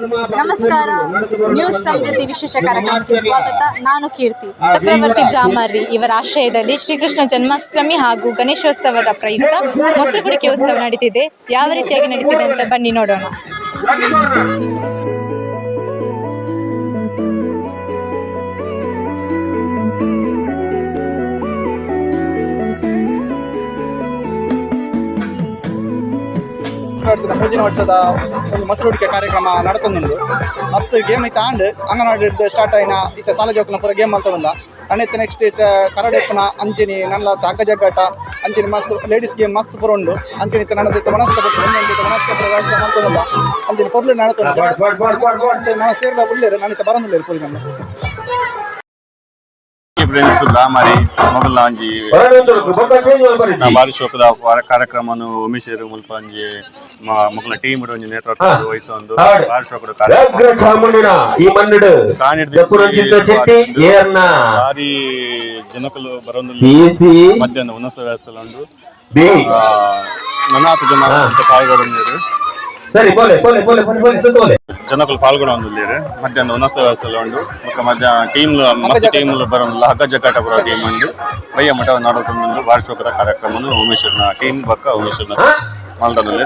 ನಮಸ್ಕಾರ. ನ್ಯೂಸ್ ಸಮೃದ್ಧಿ ವಿಶೇಷ ಕಾರ್ಯಕ್ರಮಕ್ಕೆ ಸ್ವಾಗತ. ನಾನು ಕೀರ್ತಿ. ಚಕ್ರವರ್ತಿ ಬ್ರಾಹ್ಮರಿ ಇವರ ಆಶ್ರಯದಲ್ಲಿ ಶ್ರೀಕೃಷ್ಣ ಜನ್ಮಾಷ್ಟಮಿ ಹಾಗೂ ಗಣೇಶೋತ್ಸವದ ಪ್ರಯುಕ್ತ ಮೊಸರು ಕುಡಿಕೆ ಉತ್ಸವ ನಡೀತಿದೆ. ಯಾವ ರೀತಿಯಾಗಿ ನಡೀತಿದೆ ಅಂತ ಬನ್ನಿ ನೋಡೋಣ. ನಡೆದಿನ ಮುಂದಿನ ವರ್ಷದ ಒಂದು ಮಸರುಡಿಕೆ ಕಾರ್ಯಕ್ರಮ ನಡತೊಂದುಂಡು ಮಸ್ತ್ ಗೇಮ್ ಇತ್ತ ಆಂಡ್ ಅಂಗನವಾಡಿ ಸ್ಟಾರ್ಟ್ ಆಯ್ನ ಇತ್ತ ಸಾಲ ಜೋಕ್ನ ಪೂರ ಗೇಮ್ ಅಂತದಲ್ಲ ಅಣ್ಣೆತ್ತ ನೆಕ್ಸ್ಟ್ ಇತ್ತ ಕರಡೆಪ್ಪನ ಅಂಜಿನಿ ನನ್ನ ಅಗ್ಗ ಜಗ್ಗಾಟ ಅಂಚಿನಿ ಮಸ್ತ್ ಲೇಡೀಸ್ ಗೇಮ್ ಮಸ್ತ್ ಪೂರ ಉಂಡು ಅಂಜಿನಿ ಇತ್ತ ನನ್ನ ಇತ್ತ ಮನಸ್ಸ ಬಿಟ್ಟು ಮನಸ್ಸ ವ್ಯವಸ್ಥೆ ಮಾಡ್ತದಲ್ಲ ಅಂಚಿನಿ ಪೊರ್ಲು ನಡತೊಂದು ನಾನು ಸೇರಿದ ಉಳ್ಳೇರು ನಾನು ಇತ್ತ ಬರಂದುಳ್ಳೇರು ಪೂರಿ ನಮ್ಮ ಫ್ರೆಂಡ್ಸ್ ಲಾಮರಿ ಮೊಗಲ ಒಂಜಿ ನಾ ಬಾರಿ ಶೋಕದ ವಾರ ಕಾರ್ಯಕ್ರಮನು ಉಮೇಶರು ಮುಲ್ಪ ಒಂಜಿ ಮ- ಮೊಗಲ ಟೀಮ್ ಒಂಜಿ ನೇತೃತ್ವ ವಹಿಸೊಂದು ಬಾರಿ ಶೋಕದ ಕಾರ್ಯಕ್ರಮ ಚಾಮುಂಡಿನ ಈ ಮನ್ನಿಡು ಕಾಣಿಡ್ದು ಜಪ್ಪುರಂಜಿದ್ದ ಚೆಟ್ಟಿ ಏರ್ನ ಬಾರಿ ಜನಕಲು ಬರೋದು ಪಿಸಿ ಮಧ್ಯಾಹ್ನ ಉನ್ನಸ ವ್ಯವಸ್ಥೆ ಉಂಡು ಬಿ ಆ, ನನಾತು ಜನ ಪಾಲ್ಗೊಂಡಿರು ಸರಿ ಬೋಲೆ ಬೋಲೆ ಬೋಲೆ ಬೋಲೆ ಬೋಲೆ ಸುತ್ತ ಬೋಲೆ ಜನಕಲು ಪಾಲ್ಗೊಂಡಿರು ಮಧ್ಯಾಹ್ನ ಉನ್ನಸ ವ್ಯವಸ್ಥೆ ಉಂಡು ಮುಖ ಮಧ್ಯಾಹ್ನ ಟೀಮ್ ಮಸ್ತ್ ಟೀಮ್ ಬರೋಲ್ಲ ಹಗ್ಗ ಜಗ್ಗಾಟ ಬರೋ ಟೀಮ್ ಉಂಡು ಬಯ್ಯ ಮಠ ನಡಕೊಂಡು ಬಾರಿ ಶೋಕದ ಕಾರ್ಯಕ್ರಮನು ಉಮೇಶ್ವರನ ಟೀಮ್ ಬಕ್ಕ ಉಮೇಶ್ವರನ ಹಾ? ಮಲ್ದನಲ್ಲಿ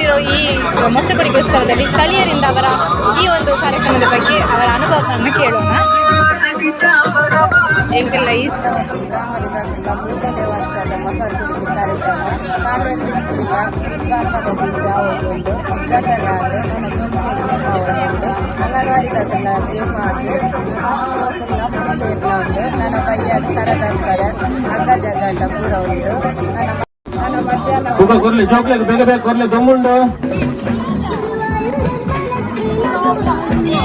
ಶ್ರೀ ಈ ಮೊಸರು ಕುಡಿಕೆ ಉತ್ಸವದಲ್ಲಿ ಸ್ಥಳೀಯರಿಂದ ಅವರ ಈ ಒಂದು ಕಾರ್ಯಕ್ರಮದ ಬಗ್ಗೆ ಅವರ ಅನುಭವವನ್ನು ಕೇಳೋಣ. ಎಂಕೆಲ್ಲ ಈ ಮೂರನೇ ವರ್ಷದ ಮೊಸರು ಕುಡಿಕೆ ಕಾರ್ಯಕ್ರಮ ಗ್ರಾಮದಲ್ಲಿ ಜಾವೊಂದು ಒಗ್ಗಟ್ಟನಾಡು ನನ್ನ ಎಂದು ಅಂಗನವಾಡಿ ಕಲ್ಲ ಗೇಮ್ ಆಡಿ ನನ್ನ ಬೈಯಾಡು ತರದಂತರ ಅಗ್ಗ ಜಗಂಡ ಪೂರ ಉಂಡು ನನ್ನ ನನ್ನ ಕೊರ್ಲಿ ಚಾಕ್ಲೇಟ್ ಬೇಗ ಬೇಗ ಕೊರ್ಲಿ ಶ್ರೀ